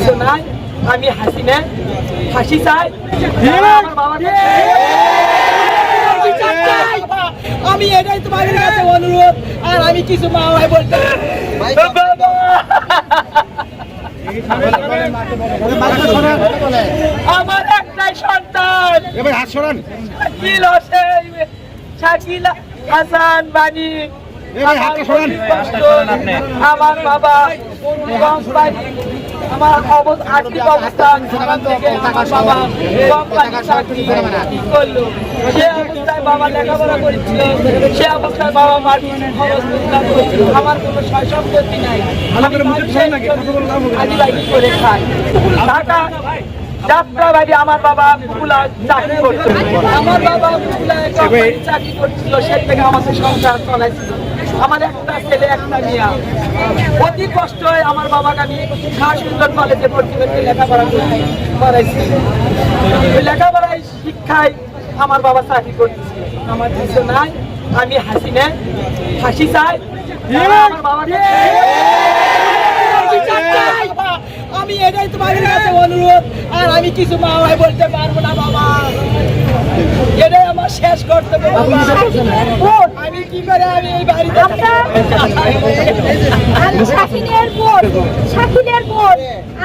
কিছু নাই আমি হাসিনে ফাঁসি চাই। আমি এটাই তোমার কাছে অনুরোধ আর আমি কিছু মা ভাই বলতে আমার একটাই সন্তান। এবার হাত সরান। শাকিল হোসেন শাকিল হাসান বানি। আমার বাবা কোম্পানি আমার অবস্থা আর্থিক আমার বাবা কোম্পানি চাকরি করল। সে অবস্থায় বাবা লেখাপড়া করেছিল সে অবস্থায় বাবা মার আমার কোনো সম্পত্তি নাই। আমি মানুষের করে খাই। ঢাকা যাত্রা বাড়ি আমার বাবা মুকুলা চাকরি করতো। আমার বাবা কোম্পানি চাকরি করছিল সেই থেকে আমাকে সংসার চলাইছিল। আমার একটা ছেলে একটা মেয়ে। অতি কষ্ট হয় আমার বাবাকে আমি শাহ সুন্দর কলেজে ভর্তি করতে লেখাপড়া করে করাইছি। ওই লেখাপড়ায় শিক্ষায় আমার বাবা চাকরি করতেছে। আমার কিছু নাই আমি হাসিনে ফাঁসি চাই। আমার বাবাকে। আমি এটাই তোমার কাছে অনুরোধ আর আমি কিছু মা ভাই বলতে পারব না বাবা। এটাই আমার শেষ করতে আমি কি করে আমি এই বাড়িতে আমি শাকিলের বোন শাকিলের বোন।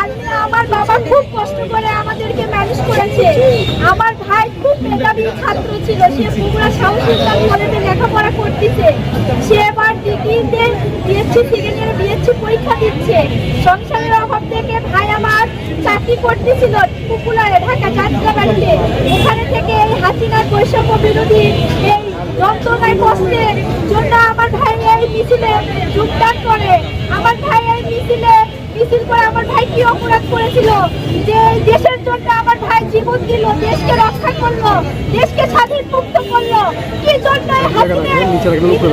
আজকে আমার বাবা খুব কষ্ট করে আমাদেরকে ম্যানেজ করেছে। আমার ভাই খুব মেধাবী ছাত্র ছিল, সে বগুড়া সাহসিকতার কলেজে লেখাপড়া করতেছে। সে এবার ডিগ্রিতে বিএসসি সেকেন্ড বিএসসি পরীক্ষা দিচ্ছে। সংসারের অভাব থেকে ভাই আমার চাকরি করতেছিল পপুলারে ঢাকা যাত্রাবাড়িতে ওখানে থেকে এই হাসিনার বৈষম্য বিরোধী এই যন্ত্রণায় কষ্টের জন্য আমার ভাই এই মিছিলে যোগদান করে। আমার ভাই এই মিছিলে মিছিল করে আমার ভাই কি অপরাধ করেছিল? যে দেশের জন্য আমার ভাই জীবন দিল দেশকে রক্ষা করল দেশকে স্বাধীন মুক্ত করল। কি জন্য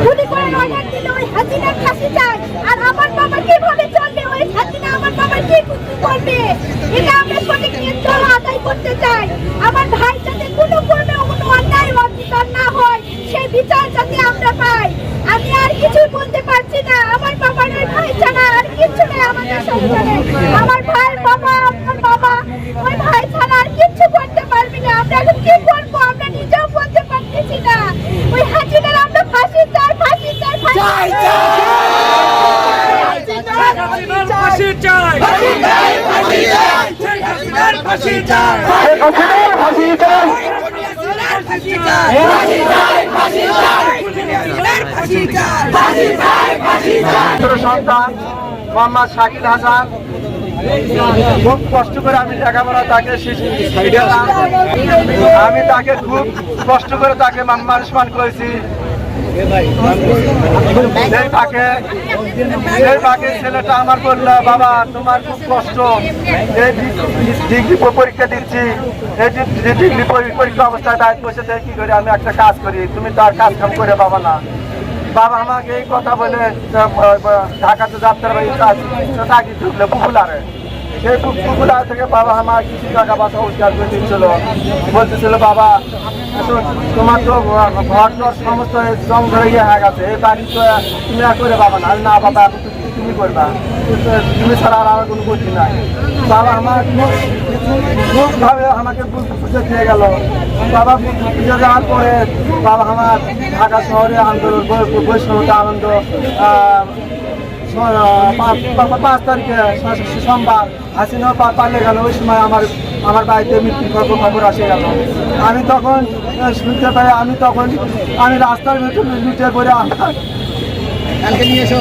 গুলি করে অর্ডার দিল ওই হাসিনা ফাঁসি চায়। আর আমার বাবা কীভাবে চলবে? ওই হাসিনা আমার বাবা কি করবে? এটা আমরা সঠিক নিয়ন্ত্রণ আদায় করতে চাই। আমার ভাই যাতে কোনো কোনো কোনো অন্যায় অবিচার না হয় সেই বিচার যাতে আমরা পাই আমি আর কিছু বলতে পারছি না আমার বাবার ওই ভাই ছাড়া আর কিছু নেই আমার ভাইয়ের বাবা আমার বাবা ওই ভাই ছাড়া আর কিছু করতে পারবি না আমরা এখন কি করব আমরা নিজেও বলতে পারতেছি না ওই হাসিনার আমরা ফাঁসি চাই ফাঁসি চাই ফাঁসি চাই ছোট সন্তান মোহাম্মদ শাকিল হাসান। খুব কষ্ট করে আমি লেখাপড়া তাকে আমি তাকে খুব কষ্ট করে তাকে মান- মানুষমান করেছি। ছেলেটা আমার বলল, বাবা, তোমার খুব কষ্ট। ডিগ্রি পরীক্ষা দিচ্ছি। এই ডিগ্রি পরীক্ষা অবস্থায় দায়িত্ব কি করে আমি একটা কাজ করি? তুমি তার কাজ কাম করে বাবা না। বাবা আমাকে এই কথা বলে ঢাকাতে যাত্রা বাড়ি চাকরি ঢুকলে পুকুলারে। সেই পুকুলা থেকে বাবা আমার কিছু টাকা পয়সা উদ্ধার করে দিচ্ছিল বলতেছিল, বাবা তোমার তো ঘর সমস্ত জঙ্গল ইয়ে হয়ে গেছে। এই বাড়ি তো তুমি করে বাবা না না বাবা তুমি করবা। তুমি ছাড়া আর আমার কোনো বুদ্ধি নাই। বাবা আমার খুব- খুবভাবে আমাকে বুঝে দিয়ে গেল। বাবা বুঝে যাওয়ার পরে বাবা আমার ঢাকা শহরে আন্দোলন বৈষ্ণবতা আনন্দ পাঁচ তারিখে সোমবার হাসিনা পা- পালিয়ে গেল। ওই সময় আমার আমার বাড়িতে মৃত্যুর খবর খবর আসে গেল। আমি তখন শুনতে পাই, আমি তখন আমি রাস্তার ভিতরে লুটে করে আমার কালকে নিয়ে এসো।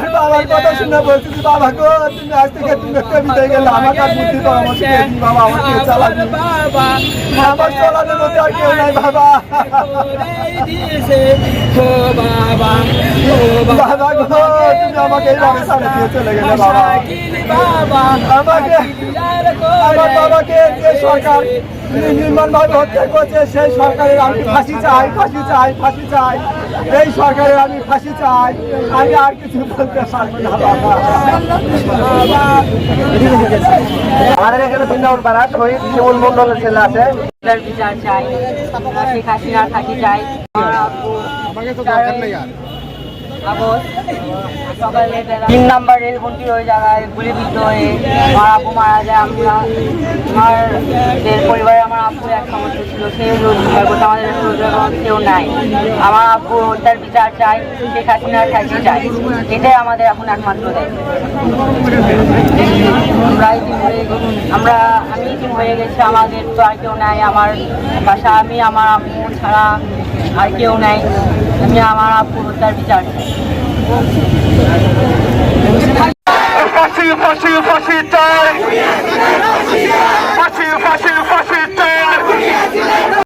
আমার বাবার কথা শুনে বলছি বাবা গো তুমি আজ থেকে তুমি একটা বিদায় গেলে আমার কাছে বুদ্ধি তো দিন, বাবা আমাকে চালাবি আমার চালানোর মতো আর কেউ নাই বাবা। বাবা গো তুমি আমাকে এইভাবে ছাড়ে দিয়ে চলে গেলে বাবা। আমাকে আমার বাবাকে যে সরকার নির্মাণ ভাবে হত্যা করছে সেই সরকারের আমি ফাঁসি চাই ফাঁসি চাই ফাঁসি চাই। এই সরকারের আমি ফাঁসি চাই। আমি আর কিছু বলতে আমাদের এখানে বৃন্দাবন পাড়া শহীদ শিমুল চাই শেখ হাসিনার ফাঁসি চাই তিন নাম্বার রেলপন্থী ওই জায়গায় গুলিবিদ্ধ হয়ে আমার আব্বু মারা যায়, আমরা আমাদের পরিবারে কেউ নাই আমার আব্বু তার বিচার চাই শেখ হাসিনার খাইতে চাই এটাই আমাদের এখন একমাত্র দায়িত্ব আমরা আমি হয়ে গেছি আমাদের তো আর কেউ নাই আমার বাসা আমি আমার আম্মু ছাড়া আর কেউ নাই আমি আমার আব্বু তার বিচার চাই ফাঁসি ফাঁসি ফাঁসি চাই ফাঁসি ফাঁসি ফাঁসি চাই